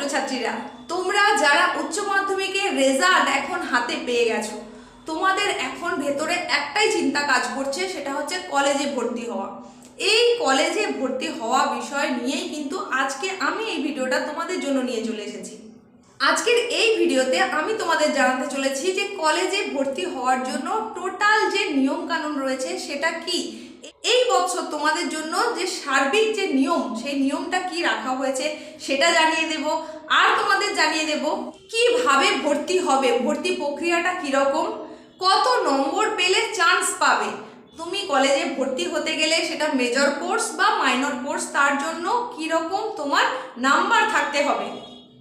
ছাত্রছাত্রীরা, তোমরা যারা উচ্চ মাধ্যমিকের রেজাল্ট এখন হাতে পেয়ে গেছো, তোমাদের এখন ভেতরে একটাই চিন্তা কাজ করছে, সেটা হচ্ছে কলেজে ভর্তি হওয়া। এই কলেজে ভর্তি হওয়া বিষয় নিয়েই কিন্তু আজকে আমি এই ভিডিওটা তোমাদের জন্য নিয়ে চলে এসেছি। আজকের এই ভিডিওতে আমি তোমাদের জানাতে চলেছি যে কলেজে ভর্তি হওয়ার জন্য টোটাল যে নিয়ম কানুন রয়েছে, সেটা কি? এই বছর তোমাদের জন্য যে সার্বিক যে নিয়ম, সেই নিয়মটা কি রাখা হয়েছে, সেটা জানিয়ে দেব। আর তোমাদের জানিয়ে দেব, কীভাবে ভর্তি হবে, ভর্তি প্রক্রিয়াটা কীরকম, কত নম্বর পেলে চান্স পাবে। তুমি কলেজে ভর্তি হতে গেলে সেটা মেজর কোর্স বা মাইনর কোর্স তার জন্য কীরকম তোমার নাম্বার থাকতে হবে।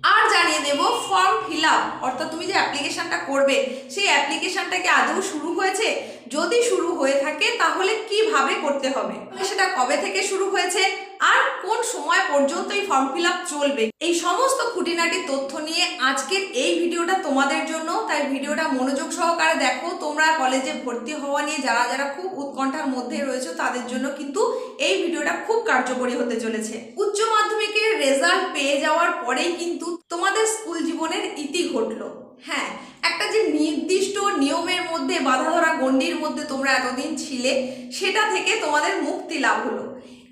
আর জানিয়ে দেব ফর্ম ফিল আপ অর্থাৎ তুমি যে অ্যাপ্লিকেশানটা করবে, সেই অ্যাপ্লিকেশানটা কি আদৌ শুরু হয়েছে? যদি শুরু হয়ে থাকে, তাহলে কীভাবে করতে হবে? সেটা কবে থেকে শুরু হয়েছে? আর কোন সময় পর্যন্ত এই ফর্ম ফিল চলবে? এই সমস্ত খুঁটিনাটি তথ্য নিয়ে আজকের এই ভিডিওটা তোমাদের জন্য। তাই ভিডিওটা মনোযোগ সহকারে দেখো। তোমরা কলেজে ভর্তি হওয়া নিয়ে যারা যারা খুব উৎকণ্ঠার মধ্যে রয়েছে, তাদের জন্য কিন্তু এই ভিডিওটা খুব কার্যকরী হতে চলেছে। উচ্চ মাধ্যমিকের রেজাল্ট পেয়ে যাওয়ার পরেই কিন্তু তোমাদের স্কুল জীবনের ইতি ঘটলো। হ্যাঁ একটা যে নির্দিষ্ট নিয়মের মধ্যে বাধা ধরা গণ্ডির মধ্যে তোমরা এতদিন ছিলে, সেটা থেকে তোমাদের মুক্তি লাভ হলো।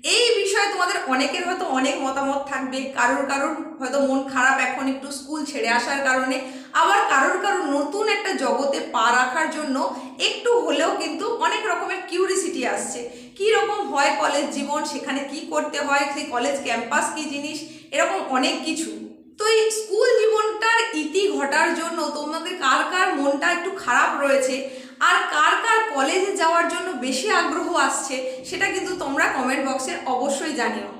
এই বিষয়ে তোমাদের অনেকের হয়তো অনেক মতামত থাকবে। কারোর কারোর হয়তো মন খারাপ এখন একটু স্কুল ছেড়ে আসার কারণে। আবার কারোর কারোর নতুন একটা জগতে পা রাখার জন্য একটু হলেও কিন্তু অনেক রকমের কিউরিসিটি আসছে। কি রকম হয় কলেজ জীবন? সেখানে কি করতে হয়? সেই কলেজ ক্যাম্পাস কি জিনিস? এরকম অনেক কিছু। তো এই স্কুল জীবনটার ইতি ঘটার জন্য তোমাদের কার কার মনটা একটু খারাপ রয়েছে? আর কার কার কলেজে যাওয়ার জন্য বেশি আগ্রহ আসছে, সেটা কিন্তু তোমরা কমেন্ট বক্সে অবশ্যই জানিও।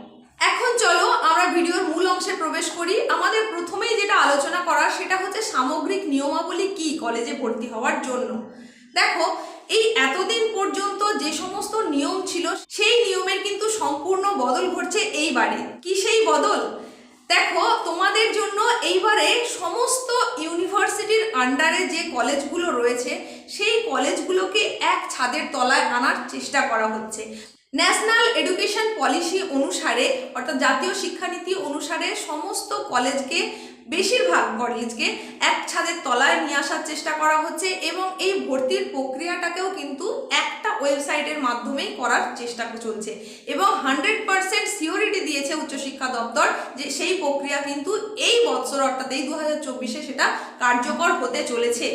এখন চলো আমরা ভিডিওর মূল অংশে প্রবেশ করি। আমাদের প্রথমেই যেটা আলোচনা করা সেটা হচ্ছে সামগ্রিক নিয়মাবলী কি কলেজে ভর্তি হওয়ার জন্য। দেখো, এই এতদিন পর্যন্ত যে সমস্ত নিয়ম ছিল, সেই নিয়মের কিন্তু সম্পূর্ণ বদল ঘটছে এইবারে কি সেই বদল? দেখো, তোমাদের জন্য এইবারে সমস্ত ইউনিভার্সিটির আন্ডারে যে কলেজগুলো রয়েছে, সেই কলেজগুলোকে এক ছাদের তলায় আনার চেষ্টা করা হচ্ছে। ন্যাশনাল এডুকেশন পলিসি অনুসারে, অর্থাৎ জাতীয় শিক্ষানীতি অনুসারে সমস্ত কলেজকে, বেশিরভাগ কলেজকে এক ছাদের তলায় নিয়ে আসার চেষ্টা করা হচ্ছে এবং এই ভর্তির প্রক্রিয়াটাকেও কিন্তু একটা ওয়েবসাইটের মাধ্যমেই করার চেষ্টা চলছে। এবং হান্ড্রেড পার্সেন্ট সিওরিটি দিয়েছে উচ্চশিক্ষা দপ্তর যে সেই প্রক্রিয়া কিন্তু এই বছর অর্থাৎ এই দু সেটা কার্যকর হতে চলেছে।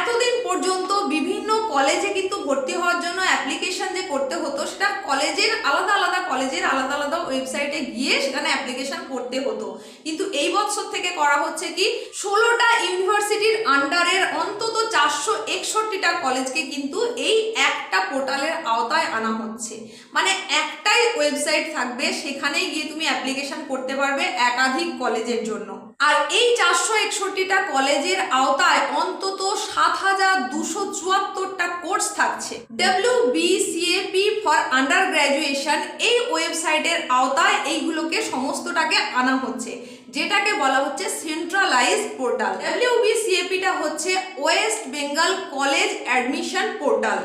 এতদিন পর্যন্ত বিভিন্ন কলেজে কিন্তু ভর্তি হওয়ার জন্য অ্যাপ্লিকেশন যে করতে হতো, সেটা কলেজের আলাদা আলাদা কলেজের আলাদা আলাদা ওয়েবসাইটে গিয়ে সেখানে অ্যাপ্লিকেশন করতে হতো। কিন্তু এই বছর থেকে করা হচ্ছে কি, ষোলোটা ইউনিভার্সিটির আন্ডারের অন্তত চারশো একষট্টিটা কলেজকে কিন্তু এই একটা পোর্টালের আওতায় আনা হচ্ছে। মানে একটাই ওয়েবসাইট থাকবে, সেখানেই গিয়ে তুমি অ্যাপ্লিকেশন করতে পারবে একাধিক কলেজের জন্য। আর এই চারশো একষট্টিটা কলেজের আওতায় অন্তত সাত হাজার দুশো চুয়াত্তরটা কোর্স থাকছে। W BCAP for under graduation এই ওয়েবসাইটের আওতায় এইগুলোকে সমস্তটাকে আনা হচ্ছে। যেটাকে বলা হচ্ছে সেন্ট্রালাইজ পোর্টাল ডাব্লিউবিসিএপিটা হচ্ছে West Bengal college admission portal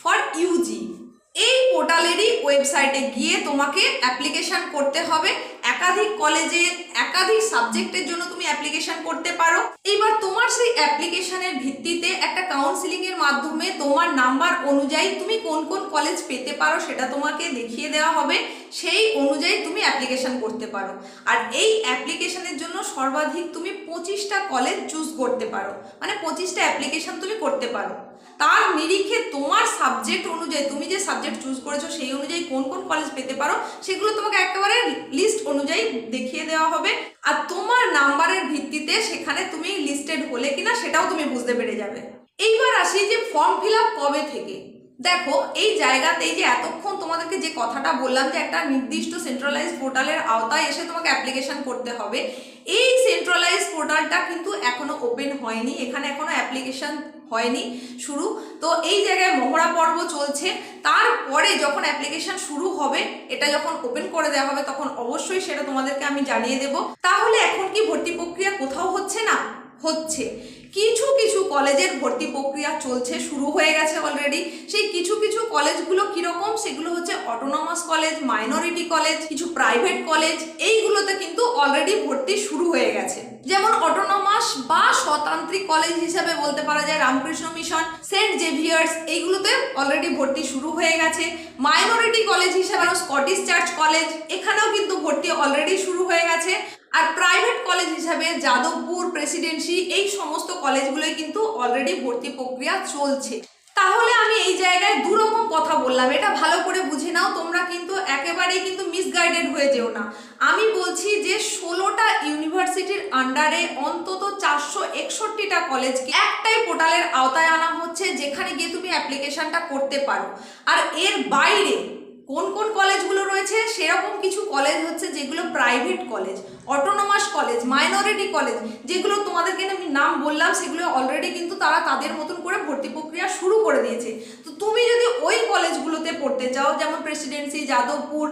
for UG এই পোর্টালেরই ওয়েবসাইটে গিয়ে তোমাকে অ্যাপ্লিকেশন করতে হবে। একাধিক কলেজে একাধিক সাবজেক্টের জন্য তুমি অ্যাপ্লিকেশন করতে পারো। এইবার তোমার সেই অ্যাপ্লিকেশনের ভিত্তিতে একটা কাউন্সিলিং এর মাধ্যমে তোমার নাম্বার অনুযায়ী তুমি কোন কোন কলেজ পেতে পারো সেটা তোমাকে দেখিয়ে দেওয়া হবে। সেই অনুযায়ী তুমি অ্যাপ্লিকেশন করতে পারো। আর এই অ্যাপ্লিকেশনের জন্য সর্বাধিক তুমি পঁচিশটা কলেজ চুজ করতে পারো। মানে পঁচিশটা অ্যাপ্লিকেশন তুমি করতে পারো। তার নিরিখে তোমার সাবজেক্ট অনুযায়ী, তুমি যে সাবজেক্ট চুজ করেছ সেই অনুযায়ী কোন কোন কলেজ পেতে পারো, সেগুলো তোমাকে একেবারে লিস্ট অনুযায়ী দেখিয়ে দেওয়া হবে। আর তোমার নাম্বারের ভিত্তিতে সেখানে তুমি লিস্টেড হলে কিনা সেটাও তুমি বুঝতে পেরে যাবে। এইবার আসি যে ফর্ম ফিল কবে থেকে? দেখো, এই জায়গাতেই যে এতক্ষণ তোমাদেরকে যে কথাটা বললাম যে একটা নির্দিষ্ট সেন্ট্রালাইজ পোর্টালের আওতায় এসে তোমাকে অ্যাপ্লিকেশন করতে হবে, এই সেন্ট্রালাইজ পোর্টালটা কিন্তু এখনও ওপেন হয়নি, এখানে এখনও অ্যাপ্লিকেশন হয়নি শুরু। তো এই জায়গায় মহড়া পর্ব চলছে, তারপরে যখন অ্যাপ্লিকেশন শুরু হবে, এটা যখন ওপেন করে দেওয়া হবে, তখন অবশ্যই সেটা তোমাদেরকে আমি জানিয়ে দেব। তাহলে এখন কি ভর্তি প্রক্রিয়া কোথাও হচ্ছে না? হচ্ছে। কিছু কিছু কলেজের ভর্তি প্রক্রিয়া চলছে, শুরু হয়ে গেছে অলরেডি সেই কিছু কিছু কলেজগুলো কীরকম, সেগুলো হচ্ছে অটোনমাস কলেজ মাইনরিটি কলেজ কিছু প্রাইভেট কলেজ এইগুলোতে কিন্তু অলরেডি ভর্তি শুরু হয়ে গেছে। যেমন অটোনমাস বা স্বতান্ত্রিক কলেজ হিসাবে বলতে পারা যায় রামকৃষ্ণ মিশন, সেন্ট জেভিয়ার্স, এইগুলোতে অলরেডি ভর্তি শুরু হয়ে গেছে। মাইনরিটি কলেজ হিসাবে স্কটিশ চার্চ কলেজ এখানেও কিন্তু ভর্তি অলরেডি শুরু হয়ে গেছে। আর প্রাইভেট কলেজ হিসাবে যাদবপুর প্রেসিডেন্সি এই সমস্ত কলেজগুলোই কিন্তু অলরেডি ভর্তি প্রক্রিয়া চলছে। তাহলে আমি এই জায়গায় দু রকম কথা বললাম, এটা ভালো করে বুঝে নাও, তোমরা কিন্তু একেবারেই কিন্তু মিসগাইডেড হয়ে যেও না। আমি বলছি যে ষোলোটা ইউনিভার্সিটির আন্ডারে অন্তত চারশো একষট্টিটা কলেজকে একটাই পোর্টালের আওতায় আনা হচ্ছে, যেখানে গিয়ে তুমি অ্যাপ্লিকেশনটা করতে পারো। আর এর বাইরে কোন কোন কলেজগুলো রয়েছে, সেরকম কিছু কলেজ হচ্ছে যেগুলো private college autonomous college minority college যেগুলো তোমাদেরকে আমি নাম বললাম, সেগুলো অলরেডি কিন্তু তারা তাদের মতন করে ভর্তি প্রক্রিয়া শুরু করে দিয়েছে। তুমি যদি ওই কলেজগুলোতে পড়তে চাও, যেমন Presidency Jadavpur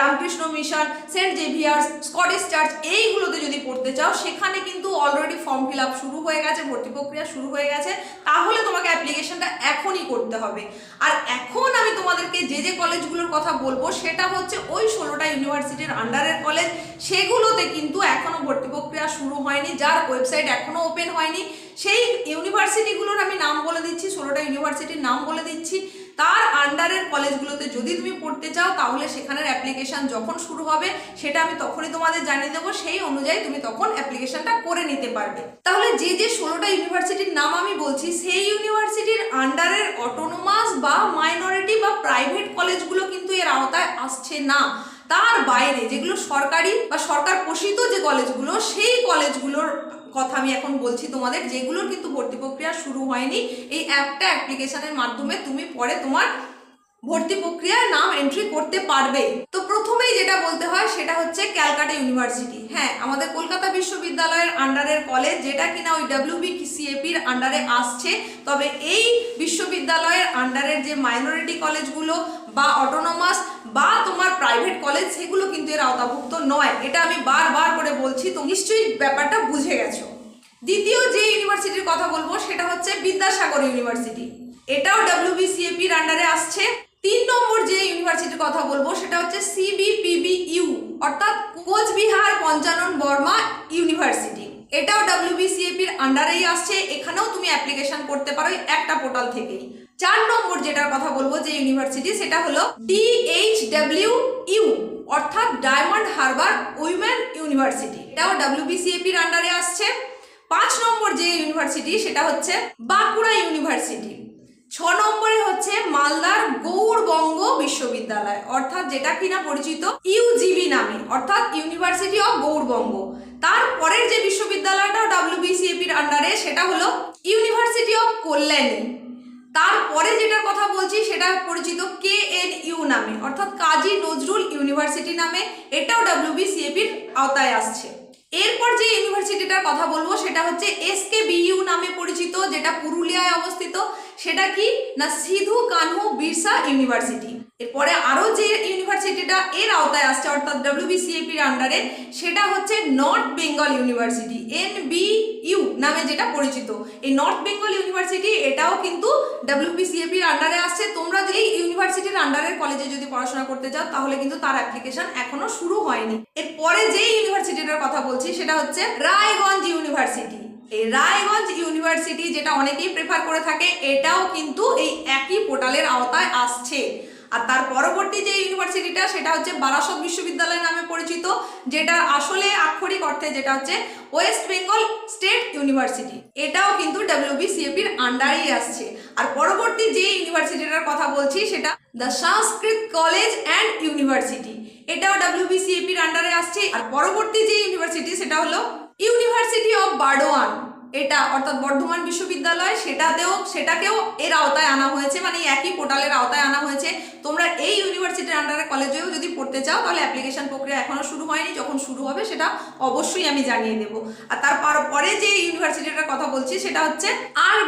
Ramakrishna Mission Saint Xavier's Scottish Church এইগুলোতে যদি পড়তে চাও, সেখানে কিন্তু অলরেডি ফর্ম ফিল আপ শুরু হয়ে গেছে, ভর্তি প্রক্রিয়া শুরু হয়ে গেছে। তাহলে তোমাকে অ্যাপ্লিকেশনটা এখনই করতে হবে। আর এখন আমি তোমাদেরকে যে যে কলেজগুলোর কথা বলব, সেটা হচ্ছে ওই ষোলোটা ইউনিভার্সিটির আন্ডারের কলেজ সেগুলোতে কিন্তু এখনও ভর্তি প্রক্রিয়া শুরু হয়নি, যার ওয়েবসাইট এখনও ওপেন হয়নি। সেই ইউনিভার্সিটিগুলোর আমি নাম বলে দিচ্ছি, ষোলোটা ইউনিভার্সিটির নাম বলে দিচ্ছি। তার আন্ডারের কলেজগুলোতে যদি তুমি পড়তে চাও, তাহলে সেখানের অ্যাপ্লিকেশন যখন শুরু হবে, সেটা আমি তখনই তোমাদের জানিয়ে দেবো। সেই অনুযায়ী তুমি তখন অ্যাপ্লিকেশনটা করে নিতে পারবে। তাহলে যে যে ষোলোটা ইউনিভার্সিটির নাম আমি বলছি, সেই ইউনিভার্সিটির আন্ডারের অটোনোমাস বা মাইনরিটি বা প্রাইভেট কলেজগুলো কিন্তু এর আওতায় আসছে না। তার বাইরে যেগুলো সরকারি বা সরকার পোষিত যে কলেজগুলো, সেই কলেজগুলোর কথা আমি এখন বলছি তোমাদের, যেগুলোর কিন্তু ভর্তি প্রক্রিয়া শুরু হয়নি, এই একটা অ্যাপ্লিকেশনের মাধ্যমে তুমি পরে তোমার ভর্তি প্রক্রিয়ায় নাম এন্ট্রি করতে পারবে। তো প্রথমেই যেটা বলতে হয় সেটা হচ্ছে ক্যালকাটা ইউনিভার্সিটি। হ্যাঁ আমাদের কলকাতা বিশ্ববিদ্যালয়ের আন্ডারের কলেজ যেটা কিনা ওই ডাব্লিউবি সিএপির আন্ডারে আসছে, তবে এই বিশ্ববিদ্যালয়ের আন্ডারের যে মাইনরিটি কলেজগুলো বা অটোনোমাস বা তোমার প্রাইভেট কলেজ সেগুলো কিন্তু এর আওতাভুক্ত নয়। এটা আমি বারবার করে বলছি নিশ্চয়ই ব্যাপারটা বুঝে গেছো। দ্বিতীয় যে ইউনিভার্সিটির কথা বলব, সেটা হচ্ছে বিদ্যাসাগর ইউনিভার্সিটি। এটাও ডাব্লিউবিসিএপির আন্ডারে আসছে। তিন নম্বর যে ইউনিভার্সিটির কথা বলব, সেটা হচ্ছে সিবিপিবিইউ অর্থাৎ কোচবিহার পঞ্চানন বর্মা ইউনিভার্সিটি। এটাও ডাব্লিউবিসিএপির আন্ডারেই আসছে। এখানেও তুমি অ্যাপ্লিকেশন করতে পারো একটা পোর্টাল থেকেই। চার নম্বর যেটার কথা বলব যে ইউনিভার্সিটি, সেটা হলো ডিএইচডব্লিউ ইউ অর্থাৎ ডায়মন্ড হারবার উইমেন ইউনিভার্সিটি। এটাও ডাব্লিউবিসিএপির আন্ডারে আসছে। পাঁচ নম্বর যে ইউনিভার্সিটি, সেটা হচ্ছে বাঁকুড়া ইউনিভার্সিটি। ছ নম্বরে হচ্ছে মালদার গৌড়বঙ্গ বিশ্ববিদ্যালয়, অর্থাৎ যেটা কিনা পরিচিত ইউজিবি নামে, অর্থাৎ ইউনিভার্সিটি অফ গৌড়বঙ্গ। তারপরের যে বিশ্ববিদ্যালয়টা ডাব্লিউবিসিএপির আন্ডারে সেটা হলো ইউনিভার্সিটি অফ কল্যাণী। তারপরে যেটার কথা বলছি, সেটা পরিচিত কে এন ইউ নামে, অর্থাৎ কাজী নজরুল ইউনিভার্সিটি নামে, এটাও ডাব্লিউবিসিএপির আওতায় আসছে। এরপর যে ইউনিভার্সিটিটার কথা বলব, সেটা হচ্ছে এস এসকে বিইউ নামে পরিচিত, যেটা পুরুলিয়ায় অবস্থিত, সেটা কি? না, সিধু কানহু বিরসা ইউনিভার্সিটি। এরপরে আরও যে ইউনিভার্সিটিটা এর আওতায় আসছে, অর্থাৎ ডাব্লিউবিসিএপির আন্ডারে সেটা হচ্ছে North Bengal University N U নামে যেটা পরিচিত। এই নর্থ বেঙ্গল ইউনিভার্সিটি এটাও কিন্তু ডাব্লিউবিসিএপির আন্ডারে আসছে। তোমরা যদি ইউনিভার্সিটির আন্ডারের কলেজে যদি পড়াশোনা করতে চাও তাহলে কিন্তু তার অ্যাপ্লিকেশন এখনও শুরু হয়নি। এরপরে যে ইউনিভার্সিটিটার কথা বলছি, সেটা হচ্ছে রায়গঞ্জ ইউনিভার্সিটি এই রায়গঞ্জ ইউনিভার্সিটি যেটা অনেকেই প্রেফার করে থাকে, এটাও কিন্তু এই একই পোর্টালের আওতায় আসছে। আর তার পরবর্তী যে ইউনিভার্সিটিটা, সেটা হচ্ছে বারাসত বিশ্ববিদ্যালয় নামে পরিচিত, যেটা আসলে আক্ষরিক অর্থে যেটা হচ্ছে ওয়েস্ট বেঙ্গল স্টেট ইউনিভার্সিটি। এটাও কিন্তু ডাব্লিউবিসিএপির আন্ডারেই আসছে। আর পরবর্তী যে ইউনিভার্সিটিটার কথা বলছি, সেটা the Sanskrit College and University. এটাও ডাব্লিউবিসিএপির আন্ডারে আসছে। আর পরবর্তী যে ইউনিভার্সিটি, সেটা হলো ইউনিভার্সিটি অফ বার্ডোয়ান। এটা অর্থাৎ বর্ধমান বিশ্ববিদ্যালয়, সেটাতেও, সেটাকেও এর আওতায় আনা হয়েছে মানে একই পোর্টালের আওতায় আনা হয়েছে। তোমরা এই ইউনিভার্সিটির আন্ডারে কলেজেও যদি পড়তে চাও, তাহলে অ্যাপ্লিকেশন প্রক্রিয়া এখনও শুরু হয়নি, যখন শুরু হবে সেটা অবশ্যই আমি জানিয়ে দেব। আর তারপর পরে যে ইউনিভার্সিটিটার কথা বলছি, সেটা হচ্ছে আর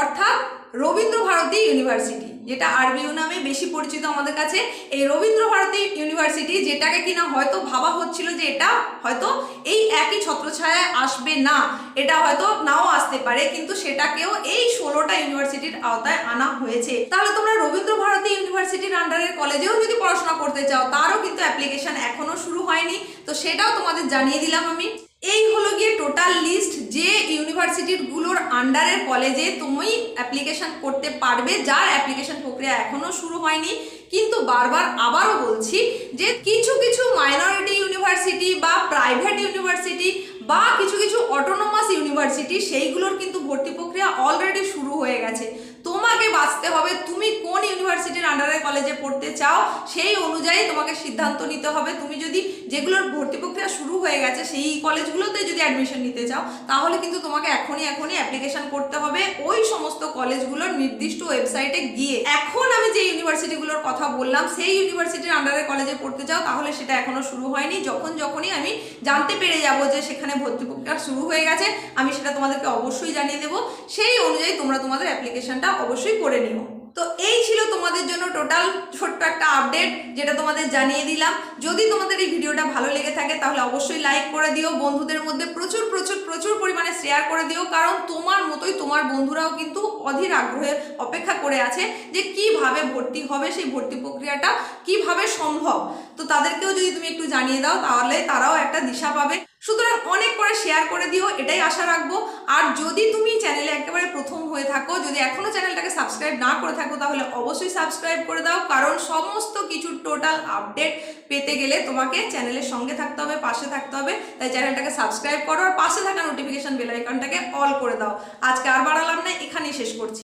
অর্থাৎ রবীন্দ্র ভারতী ইউনিভার্সিটি যেটা আরবিউ নামে বেশি পরিচিত আমাদের কাছে, এই রবীন্দ্র ভারতী ইউনিভার্সিটি, যেটাকে কিনা হয়তো ভাবা হচ্ছিল যে এটা হয়তো এই একই ছত্রছায়ায় আসবে না, এটা হয়তো নাও আসতে পারে, কিন্তু সেটাকেও এই ষোলোটা ইউনিভার্সিটির আওতায় আনা হয়েছে। তাহলে তোমরা রবীন্দ্র ভারতী ইউনিভার্সিটির আন্ডারের কলেজেও যদি পড়াশোনা করতে চাও, তারও কিন্তু অ্যাপ্লিকেশন এখনও শুরু হয়নি, তো সেটাও তোমাদের জানিয়ে দিলাম আমি। এই হলো গিয়ে টোটাল লিস্ট যে ইউনিভার্সিটিরগুলোর আন্ডারের কলেজে তুমি অ্যাপ্লিকেশন করতে পারবে। যার অ্যাপ্লিকেশন প্রক্রিয়া এখনও শুরু হয়নি, কিন্তু বারবার আবারও বলছি যে কিছু কিছু মাইনরিটি ইউনিভার্সিটি বা প্রাইভেট ইউনিভার্সিটি বা কিছু কিছু অটোনোমাস ইউনিভার্সিটি সেইগুলোর কিন্তু ভর্তি প্রক্রিয়া অলরেডি শুরু হয়ে গেছে। তোমাকে বাঁচতে হবে, তুমি কোন ইউনিভার্সিটির আন্ডারে কলেজে পড়তে চাও সেই অনুযায়ী তোমাকে সিদ্ধান্ত নিতে হবে। তুমি যদি যেগুলোর ভর্তি প্রক্রিয়া শুরু হয়ে গেছে, সেই কলেজগুলোতে যদি অ্যাডমিশন নিতে চাও, তাহলে কিন্তু তোমাকে এখনই এখনই অ্যাপ্লিকেশন করতে হবে। ওই সমস্ত কলেজগুলোর নির্দিষ্ট ওয়েবসাইটে গিয়ে। এখন আমি যে ইউনিভার্সিটিগুলোর কথা বললাম, সেই ইউনিভার্সিটির আন্ডারে কলেজে পড়তে চাও, তাহলে সেটা এখনও শুরু হয়নি। যখন যখনই আমি জানতে পেরে যাব যে সেখানে ভর্তি প্রক্রিয়া শুরু হয়ে গেছে, আমি সেটা তোমাদেরকে অবশ্যই জানিয়ে দেবো। সেই অনুযায়ী তোমরা তোমাদের অ্যাপ্লিকেশনটা অবশ্যই করে নিও। তো এই ছিল তোমাদের জন্য টোটাল ছোট্ট একটা আপডেট যেটা তোমাদের জানিয়ে দিলাম। যদি তোমাদের এই ভিডিওটা ভালো লেগে থাকে, তাহলে অবশ্যই লাইক করে দিও। বন্ধুদের মধ্যে প্রচুর প্রচুর প্রচুর পরিমাণে শেয়ার করে দিও। কারণ তোমার মতোই তোমার বন্ধুরাও কিন্তু অধীর আগ্রহে অপেক্ষা করে আছে যে কীভাবে ভর্তি হবে সেই ভর্তি প্রক্রিয়াটা, কীভাবে সম্ভব। তো তাদেরকেও যদি তুমি একটু জানিয়ে দাও, তাহলে তারাও একটা দিশা পাবে। সুতরাং অনেক করে শেয়ার করে দিও, এটাই আশা রাখব। আর যদি তুমি চ্যানেলে একেবারে প্রথম হয়ে থাকো, যদি এখনও চ্যানেলটাকে সাবস্ক্রাইব না করে থাকো, তাহলে অবশ্যই সাবস্ক্রাইব করে দাও, কারণ সমস্ত কিছু টোটাল আপডেট পেতে গেলে তোমাকে চ্যানেলের সঙ্গে থাকতে হবে, পাশে থাকতে হবে। তাই চ্যানেলটাকে সাবস্ক্রাইব করো আর পাশে থাকা নোটিফিকেশন বেলাইকনটাকে অল করে দাও। আজকে আর বাড়ালাম না, এখানেই শেষ করছি।